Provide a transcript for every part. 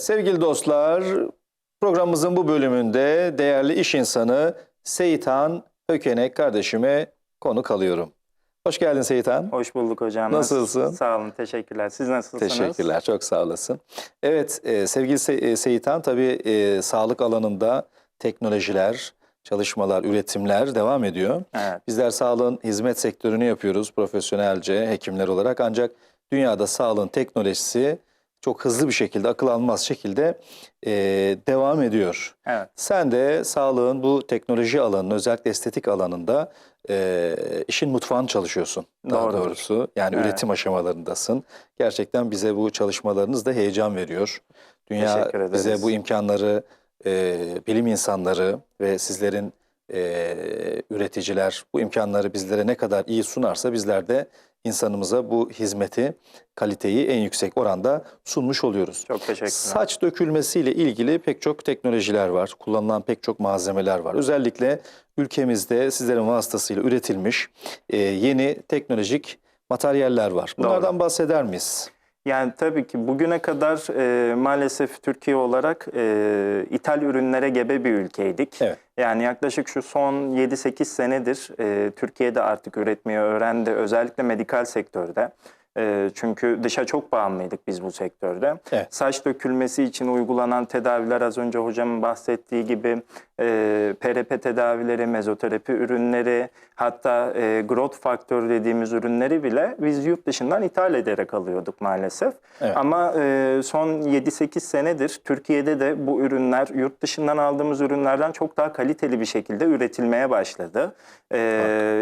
Evet sevgili dostlar programımızın bu bölümünde değerli iş insanı Seyitan Ökenek kardeşime konuk alıyorum. Hoş geldin Seyitan. Hoş bulduk hocam. Nasılsın? Sağ olun, teşekkürler. Siz nasılsınız? Teşekkürler, çok sağ olasın. Evet, e, sevgili Se- e, Seyitan, tabii e, sağlık alanında teknolojiler, çalışmalar, üretimler devam ediyor. Evet, Bizler sağlığın hizmet sektörünü yapıyoruz profesyonelce, hekimler olarak. Ancak dünyada sağlığın teknolojisi çok hızlı bir şekilde, akıl almaz şekilde e, devam ediyor. evet, Sen de sağlığın bu teknoloji alanının, özellikle estetik alanında e, işin mutfağını çalışıyorsun. Daha Doğrudur. doğrusu. Yani Evet. üretim aşamalarındasın. Gerçekten bize bu çalışmalarınız da heyecan veriyor. Dünya bize bu imkanları, e, bilim insanları ve sizlerin e, üreticiler bu imkanları bizlere ne kadar iyi sunarsa bizler de insanımıza bu hizmeti, kaliteyi en yüksek oranda sunmuş oluyoruz. çok teşekkürler. Saç dökülmesiyle ilgili pek çok teknolojiler var. Kullanılan pek çok malzemeler var. Özellikle ülkemizde sizlerin vasıtasıyla üretilmiş e, yeni teknolojik materyaller var. Bunlardan bahseder miyiz? Yani tabii ki bugüne kadar e, maalesef Türkiye olarak e, ithal ürünlere gebe bir ülkeydik. Evet. Yani yaklaşık şu son 7-8 senedir e, Türkiye'de artık üretmeyi öğrendi. Özellikle medikal sektörde. E, çünkü dışa çok bağımlıydık biz bu sektörde. Evet. Saç dökülmesi için uygulanan tedaviler az önce hocamın bahsettiği gibi e, PRP tedavileri, mezoterapi ürünleri hatta e, growth faktör dediğimiz ürünleri bile biz yurt dışından ithal ederek alıyorduk maalesef. Evet. Ama e, son 7-8 senedir Türkiye'de de bu ürünler yurt dışından aldığımız ürünlerden çok daha kaliteli bir şekilde üretilmeye başladı. E,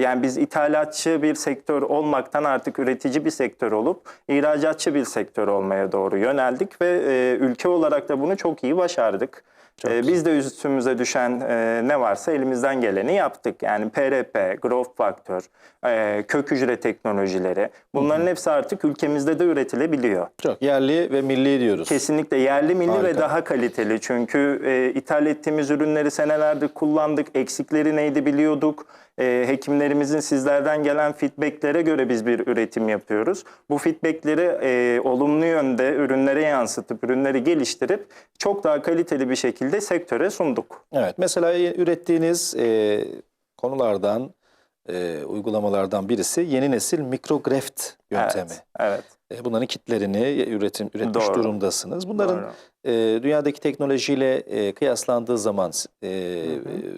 yani biz ithalatçı bir sektör olmaktan artık üretici bir sektör olup ihracatçı bir sektör olmaya doğru yöneldik ve e, ülke olarak da bunu çok iyi başardık. Çok E, güzel. biz de üstümüze düşen e, ne varsa elimizden geleni yaptık. Yani PRP, growth faktör, e, kök hücre teknolojileri bunların hepsi artık ülkemizde de üretilebiliyor. Çok yerli ve milli diyoruz. Kesinlikle yerli milli Harika. ve daha kaliteli. Çünkü e, ithal ettiğimiz ürünleri senelerdir kullandık. Eksikleri neydi biliyorduk. E, hekimlerimizin sizlerden gelen feedbacklere göre biz bir üretim yapıyoruz. Bu feedbackleri e, olumlu yönde ürünlere yansıtıp, ürünleri geliştirip çok daha kaliteli bir şekilde sektöre sunduk. Evet, mesela ürettiğiniz e, konulardan, e, uygulamalardan birisi yeni nesil mikrogreft yöntemi. Evet, evet. E, Bunların kitlerini üretim üretmiş Doğru. durumdasınız. Bunların Doğru. E, dünyadaki teknolojiyle e, kıyaslandığı zaman e,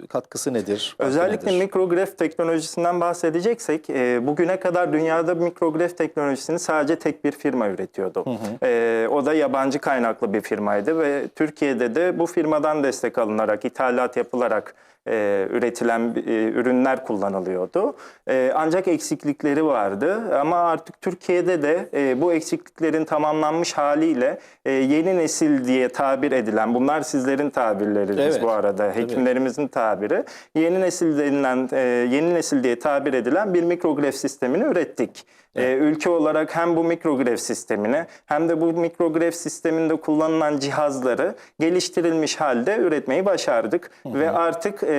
katkısı nedir? Özellikle nedir? mikrograf teknolojisinden bahsedeceksek e, bugüne kadar dünyada mikrograf teknolojisini sadece tek bir firma üretiyordu. E, o da yabancı kaynaklı bir firmaydı ve Türkiye'de de bu firmadan destek alınarak, ithalat yapılarak e, üretilen e, ürünler kullanılıyordu. E, ancak eksiklikleri vardı ama artık Türkiye'de de e, bu eksikliklerin tamamlanmış haliyle e, yeni nesil diye tabir edilen, bunlar sizlerin tabirleriniz Evet, bu arada, hekimlerimizin tabiri. Yeni nesil denilen, e, yeni nesil diye tabir edilen bir mikrograf sistemini ürettik. E, ülke olarak hem bu mikrograf sistemini hem de bu mikrograf sisteminde kullanılan cihazları geliştirilmiş halde üretmeyi başardık. Ve artık e,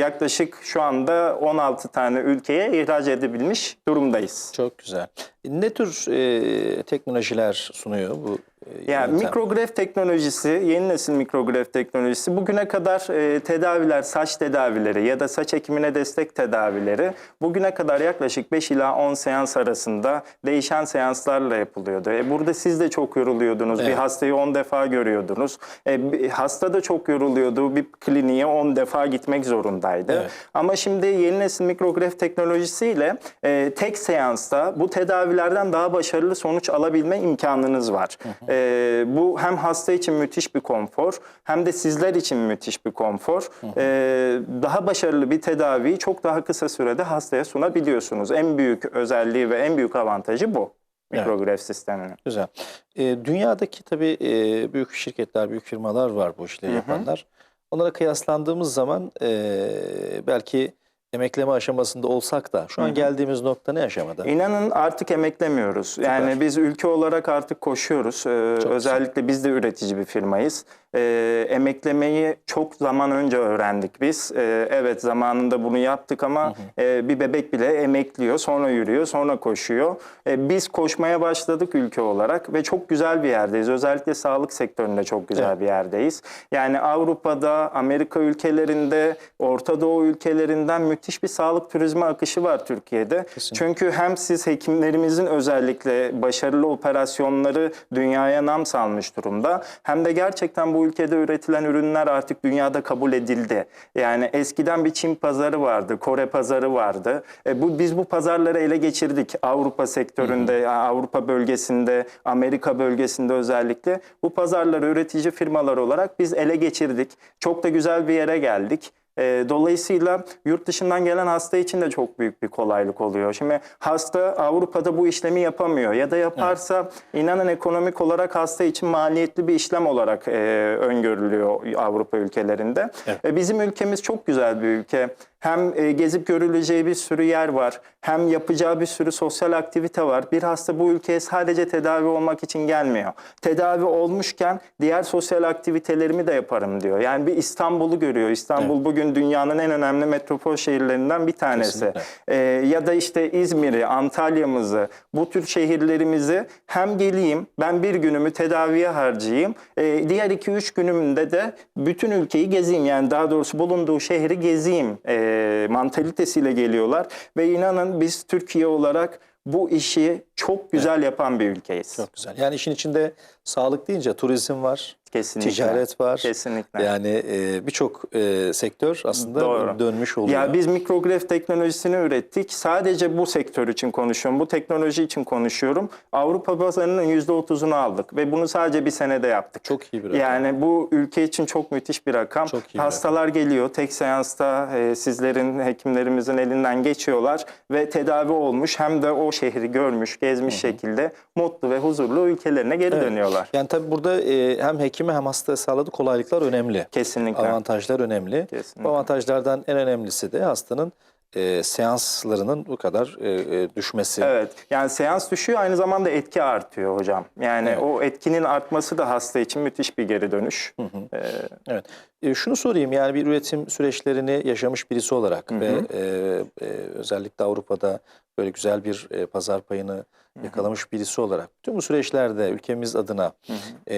yaklaşık şu anda 16 tane ülkeye ihraç edebilmiş durumdayız. Çok güzel. Ne tür e, teknolojiler sunuyor bu Yani yöntem? mikrograf teknolojisi, yeni nesil mikrograf teknolojisi bugüne kadar e, tedaviler, saç tedavileri ya da saç ekimine destek tedavileri bugüne kadar yaklaşık 5 ila 10 seans arasında değişen seanslarla yapılıyordu. E, burada siz de çok yoruluyordunuz. Bir Evet. hastayı 10 defa görüyordunuz. E, bir hasta da çok yoruluyordu. Bir kliniğe 10 defa gitmek zorundaydı. Evet. Ama şimdi yeni nesil mikrograf teknolojisiyle e, tek seansta bu tedavilerden daha başarılı sonuç alabilme imkanınız var. E, bu hem hasta için müthiş bir konfor hem de sizler için müthiş bir konfor. E, daha başarılı bir tedaviyi çok daha kısa sürede hastaya sunabiliyorsunuz. En büyük özelliği ve en büyük avantajı bu Evet. mikrograf sisteminin. Güzel. E, dünyadaki tabii e, büyük şirketler, büyük firmalar var bu işleri yapanlar. Onlara kıyaslandığımız zaman e, belki emekleme aşamasında olsak da şu an geldiğimiz nokta ne aşamada? İnanın artık emeklemiyoruz. Yani biz ülke olarak artık koşuyoruz. Ee, özellikle biz de üretici bir firmayız. E, emeklemeyi çok zaman önce öğrendik biz. E, evet zamanında bunu yaptık ama e, bir bebek bile emekliyor, sonra yürüyor, sonra koşuyor. E, biz koşmaya başladık ülke olarak ve çok güzel bir yerdeyiz. Özellikle sağlık sektöründe çok güzel Evet. bir yerdeyiz. Yani Avrupa'da, Amerika ülkelerinde, Orta Doğu ülkelerinden müthiş bir sağlık turizmi akışı var Türkiye'de. Kesinlikle. Çünkü hem siz hekimlerimizin özellikle başarılı operasyonları dünyaya nam salmış durumda. Hem de gerçekten bu ülkede üretilen ürünler artık dünyada kabul edildi. Yani eskiden bir Çin pazarı vardı, Kore pazarı vardı. E bu biz bu pazarları ele geçirdik. Avrupa sektöründe, Avrupa bölgesinde, Amerika bölgesinde özellikle bu pazarları üretici firmalar olarak biz ele geçirdik. Çok da güzel bir yere geldik. E, Dolayısıyla yurt dışından gelen hasta için de çok büyük bir kolaylık oluyor. Şimdi hasta Avrupa'da bu işlemi yapamıyor ya da yaparsa inanın ekonomik olarak hasta için maliyetli bir işlem olarak e, öngörülüyor Avrupa ülkelerinde. Evet. E, bizim ülkemiz çok güzel bir ülke. Hem e, gezip görüleceği bir sürü yer var, hem yapacağı bir sürü sosyal aktivite var. Bir hasta bu ülkeye sadece tedavi olmak için gelmiyor. Tedavi olmuşken diğer sosyal aktivitelerimi de yaparım diyor. Yani bir İstanbul'u görüyor. İstanbul bugün dünyanın en önemli metropol şehirlerinden bir tanesi. Kesinlikle. Ee, ya da işte İzmir'i, Antalya'mızı, bu tür şehirlerimizi hem geleyim, ben bir günümü tedaviye harcayayım, ee, diğer 2-3 günümde de bütün ülkeyi gezeyim. Yani daha doğrusu bulunduğu şehri gezeyim ee, mantalitesiyle geliyorlar. Ve inanın biz Türkiye olarak bu işi çok güzel yapan bir ülkeyiz. Çok güzel. Yani işin içinde sağlık deyince turizm var, Kesinlikle. ticaret var. Kesinlikle. Yani e, birçok e, sektör aslında Doğru. dönmüş oluyor. Ya biz mikrograf teknolojisini ürettik. Sadece bu sektör için konuşuyorum. Bu teknoloji için konuşuyorum. Avrupa pazarının %30'unu aldık ve bunu sadece bir senede yaptık. Çok iyi bir rakam. Yani bu ülke için çok müthiş bir rakam. Çok iyi Hastalar geliyor. Tek seansta e, sizlerin, hekimlerimizin elinden geçiyorlar ve tedavi olmuş hem de o şehri görmüş, gezmiş şekilde mutlu ve huzurlu ülkelerine geri Evet. dönüyorlar. Yani tabii burada e, hem hekime hem hastaya sağladığı kolaylıklar önemli. Kesinlikle. Avantajlar önemli. Kesinlikle. Bu avantajlardan en önemlisi de hastanın e, seanslarının bu kadar e, e, düşmesi. Evet. Yani seans düşüyor aynı zamanda etki artıyor hocam. Yani Evet. o etkinin artması da hasta için müthiş bir geri dönüş. Ee, Evet. E, şunu sorayım yani bir üretim süreçlerini yaşamış birisi olarak ve e, e, özellikle Avrupa'da böyle güzel bir e, pazar payını yakalamış birisi olarak tüm bu süreçlerde ülkemiz adına e,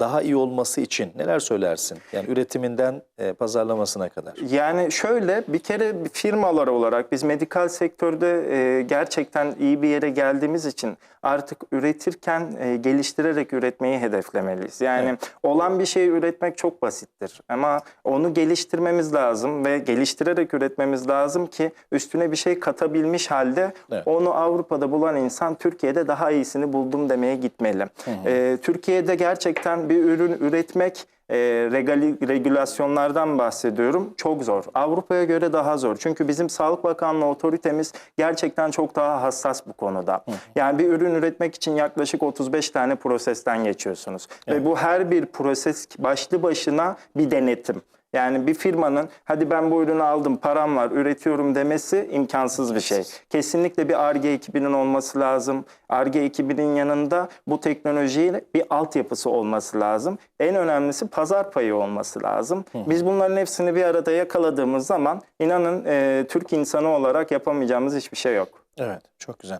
daha iyi olması için neler söylersin? Yani üretiminden e, pazarlamasına kadar. Yani şöyle bir kere firmalar olarak biz medikal sektörde e, gerçekten iyi bir yere geldiğimiz için artık üretirken e, geliştirerek üretmeyi hedeflemeliyiz. Yani olan bir şeyi üretmek çok basittir ama onu geliştirmemiz lazım ve geliştirerek üretmemiz lazım ki üstüne bir şey katabilmiş halde Evet. onu Avrupa'da bulan insan Türkiye'de daha iyisini buldum demeye gitmeli. E, Türkiye'de gerçekten bir ürün üretmek e, regali- regülasyonlardan bahsediyorum. Çok zor. Avrupa'ya göre daha zor. Çünkü bizim Sağlık Bakanlığı otoritemiz gerçekten çok daha hassas bu konuda. Yani bir ürün üretmek için yaklaşık 35 tane prosesten geçiyorsunuz. Ve bu her bir proses başlı başına bir denetim. Yani bir firmanın hadi ben bu ürünü aldım, param var, üretiyorum demesi imkansız bir şey. Kesinlikle bir ARGE ekibinin olması lazım. ARGE ekibinin yanında bu teknolojiyle bir altyapısı olması lazım. En önemlisi pazar payı olması lazım. Biz bunların hepsini bir arada yakaladığımız zaman inanın e, Türk insanı olarak yapamayacağımız hiçbir şey yok. Evet, çok güzel.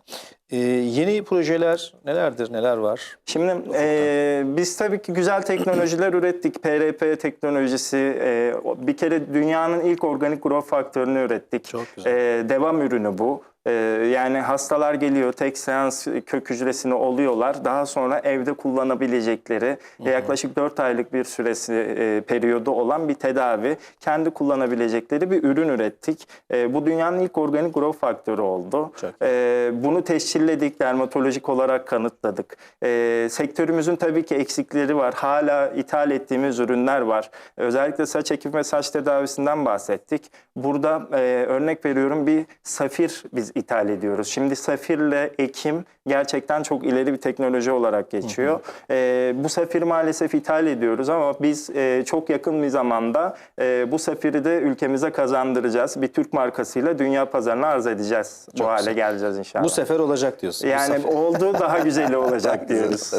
E, yeni projeler nelerdir, neler var? Şimdi e, biz tabii ki güzel teknolojiler ürettik. PRP teknolojisi, e, bir kere dünyanın ilk organik growth faktörünü ürettik. Çok güzel. E, devam ürünü bu. E, yani hastalar geliyor, tek seans kök hücresini oluyorlar. Daha evde evde kullanabilecekleri e, yaklaşık 4 aylık bir süresi e, periyodu olan bir tedavi. Kendi kullanabilecekleri bir ürün ürettik. E, bu dünyanın ilk organik growth faktörü oldu. E, bunu tescilledik, dermatolojik olarak kanıtladık. E, sektörümüzün tabii ki eksikleri var. Hala ithal ettiğimiz ürünler var. Özellikle saç ekim ve saç tedavisinden bahsettik. Burada e, örnek veriyorum bir safir biz ithal ediyoruz. Şimdi safirle ekim gerçekten çok ileri bir teknoloji olarak geçiyor. E, bu safiri maalesef ithal ediyoruz ama biz e, çok yakın bir zamanda e, bu safiri de ülkemize kazandıracağız. Bir Türk markasıyla dünya pazarına arz edeceğiz. bu hale güzel. geleceğiz inşallah. Bu sefer olacak diyorsun. Yani oldu daha güzeli olacak diyoruz.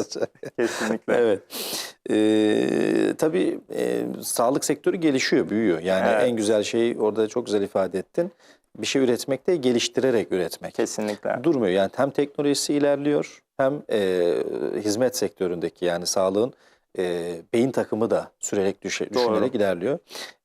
Kesinlikle. Evet. Ee, tabii e, sağlık sektörü gelişiyor, büyüyor. Yani Evet. en güzel şey orada çok güzel ifade ettin. Bir şey üretmek de geliştirerek üretmek. Kesinlikle. Durmuyor yani hem teknolojisi ilerliyor hem e, hizmet sektöründeki yani sağlığın e, beyin takımı da sürerek düşe- Doğru. düşünerek ilerliyor.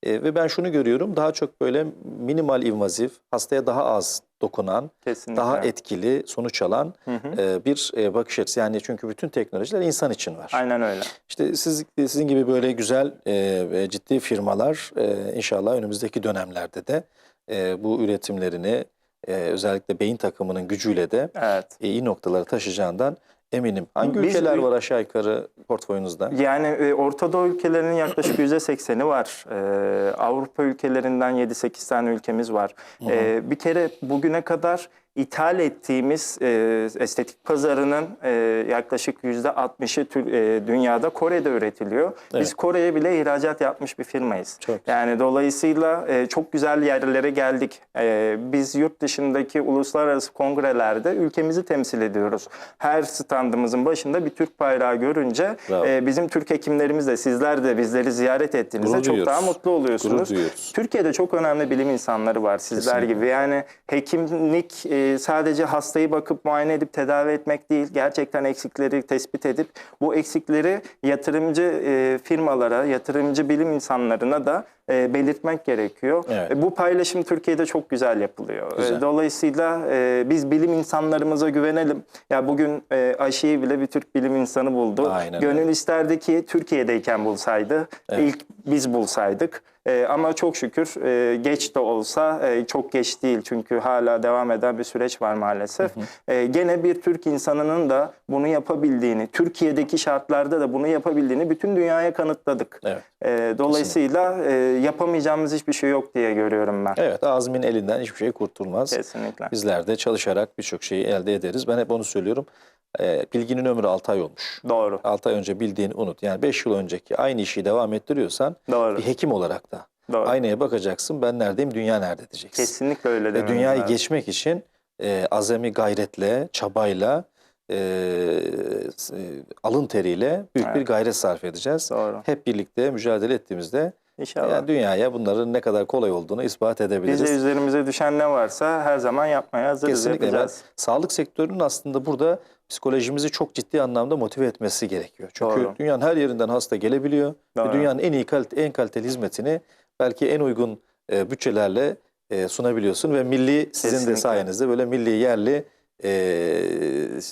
E, ve ben şunu görüyorum daha çok böyle minimal invazif, hastaya daha az dokunan, Kesinlikle. daha etkili sonuç alan Hı hı. e, bir e, bakış açısı. Yani çünkü bütün teknolojiler insan için var. Aynen öyle. İşte siz sizin gibi böyle güzel e, ciddi firmalar e, inşallah önümüzdeki dönemlerde de e, bu üretimlerini e, özellikle beyin takımının gücüyle de Evet. e, iyi noktalara taşıyacağından eminim. Hangi Biz- ülkeler var aşağı yukarı portföyünüzde? Yani e, Orta Doğu ülkelerinin yaklaşık %80'i var. E, Avrupa ülkelerinden 7-8 tane ülkemiz var. E, bir kere bugüne kadar ithal ettiğimiz e, estetik pazarının e, yaklaşık %60'ı tür- e, dünyada Kore'de üretiliyor. Biz Evet. Kore'ye bile ihracat yapmış bir firmayız. Çok Yani dolayısıyla e, çok güzel yerlere geldik. E, biz yurt dışındaki uluslararası kongrelerde ülkemizi temsil ediyoruz. Her standımızın başında bir Türk bayrağı görünce e, bizim Türk hekimlerimiz de sizler de bizleri ziyaret ettiğinizde Gurur çok duyuyoruz. daha mutlu oluyorsunuz. Türkiye'de çok önemli bilim insanları var sizler Kesinlikle. gibi. Yani hekimlik e, sadece hastayı bakıp muayene edip tedavi etmek değil. Gerçekten eksikleri tespit edip bu eksikleri yatırımcı e, firmalara, yatırımcı bilim insanlarına da e, belirtmek gerekiyor. Evet. E, bu paylaşım Türkiye'de çok güzel yapılıyor. E, Güzel. Dolayısıyla e, biz bilim insanlarımıza güvenelim. Ya bugün e, aşıyı bile bir Türk bilim insanı buldu. Aynen Gönül öyle. isterdi ki Türkiye'deyken bulsaydı. Evet. İlk biz bulsaydık. E, ama çok şükür e, geç de olsa e, çok geç değil. Çünkü hala devam eden bir süreç var maalesef. E, gene bir Türk insanının da bunu yapabildiğini, Türkiye'deki şartlarda da bunu yapabildiğini bütün dünyaya kanıtladık. Evet. E, dolayısıyla e, yapamayacağımız hiçbir şey yok diye görüyorum ben. Evet, azmin elinden hiçbir şey kurtulmaz. Kesinlikle. Bizler de çalışarak birçok şeyi elde ederiz. Ben hep onu söylüyorum. E, bilginin ömrü 6 ay olmuş. Doğru. 6 ay önce bildiğini unut. Yani 5 yıl önceki aynı işi devam ettiriyorsan Doğru. bir hekim olarak da Doğru. aynaya bakacaksın. Ben neredeyim, dünya nerede diyeceksin. Kesinlikle öyle Ve dünyayı lazım. geçmek için e, azami gayretle, çabayla, e, e, alın teriyle büyük bir Evet. gayret sarf edeceğiz. Doğru. Hep birlikte mücadele ettiğimizde İnşallah. yani dünyaya bunların ne kadar kolay olduğunu ispat edebiliriz. Biz de üzerimize düşen ne varsa her zaman yapmaya hazırız. Kesinlikle. Ben, yapacağız. sağlık sektörünün aslında burada psikolojimizi çok ciddi anlamda motive etmesi gerekiyor. Çünkü Doğru. dünyanın her yerinden hasta gelebiliyor. Ve Doğru. dünyanın en iyi kalite, en kaliteli hizmetini belki en uygun e, bütçelerle e, sunabiliyorsun ve milli sizin Kesinlikle. de sayenizde böyle milli yerli e,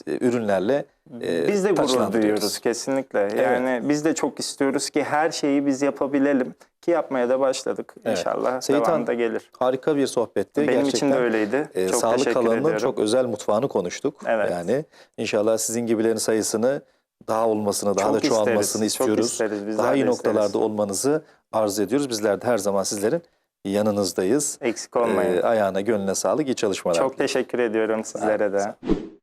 ürünlerle e, Biz de gurur duyuyoruz kesinlikle. Yani biz de çok istiyoruz ki her şeyi biz yapabilelim ki yapmaya da başladık. Evet. İnşallah Seyit devamında gelir. Harika bir sohbetti. Benim Gerçekten. için de öyleydi. E, çok sağlık alanının ediyorum. çok özel mutfağını konuştuk. Evet. Yani inşallah sizin gibilerin sayısını daha olmasını, daha Çok da çoğalmasını isteriz, çok istiyoruz. isteriz, bizler daha iyi de isteriz. noktalarda olmanızı arzu ediyoruz. Bizler de her zaman sizlerin yanınızdayız. Eksik olmayın. E, ayağına, gönlüne sağlık, iyi çalışmalar. çok teşekkür ediyorum sizlere de. Sağ olun.